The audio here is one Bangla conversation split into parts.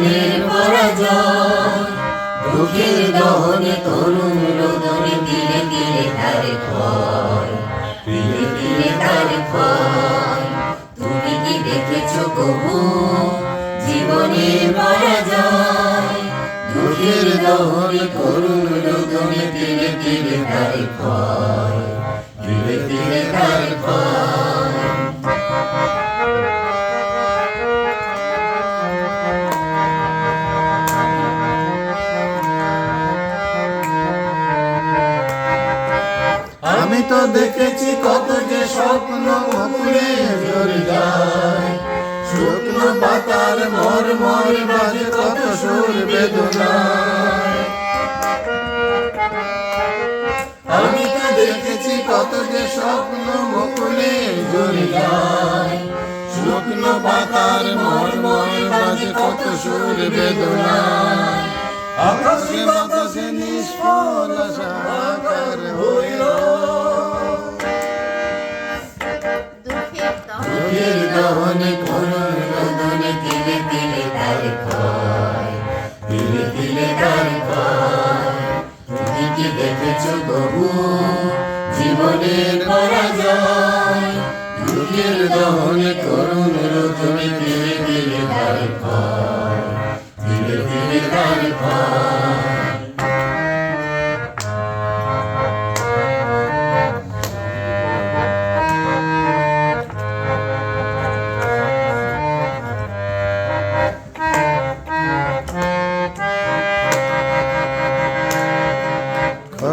জীবনের পরাজয়। দুঃখের দহনে তরুণ রোদনে দিলে দিলে তার ক্ষয়। দিলে তার ক্ষয়। তুমি কি দেখেছ কবু? জীবনের পরাজয় দুঃখের দহনে তরুণ রোদনে দিলে দিলে তার ক্ষয়। আমি তো দেখেছি কত যে স্বপ্ন মুকুলে ঝরে যায় শুকনো পাতার মর মর বাজে কত সুর বেদনায়। আমি তো দেখেছি কত যে স্বপ্ন মুকুলে ঝরে যায় শুকনো পাতার মর মর বাজে কত সুর বেদনায়। আকাশে বাতাসে নিষ্ফল দহনে করুণ রোদনে দিলে দিলে তার ক্ষয় দিলে দিলে তার ক্ষয়। তুমি কি দেখেছ বহু জীবনের পরাজয়? দুঃখের দহনে করুণ রোদনে দিলে দিলে তার ক্ষয় দিলে দিলে তার ক্ষয়।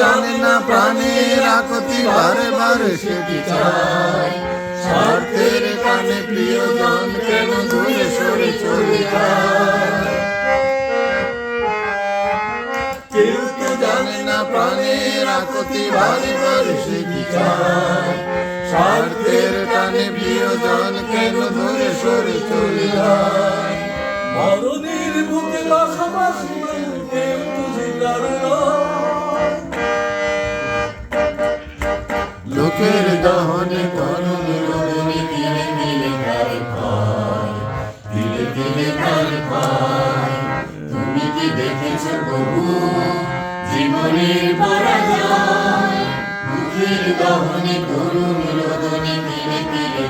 জানে না প্রাণের আকতি বারে বারে সেটি চায় স্বার্থের কানে প্রিয়জন কেন দূরে সরে চলে কেউ তো জানে না প্রাণের আকতি বারে বারে চায় স্বার্থের কানে প্রিয়জন কেন দূরে সরে চলে মরণের বুকে কেউ বুকের দহনে করুন রোদনে তিলে তিলে তার ভয় তিলে তিলে তার ভয় তুমি কি দেখেছ বহু জীবনের পরাজয়। বুকের দহনে করুন রোদনে তিলে তিলে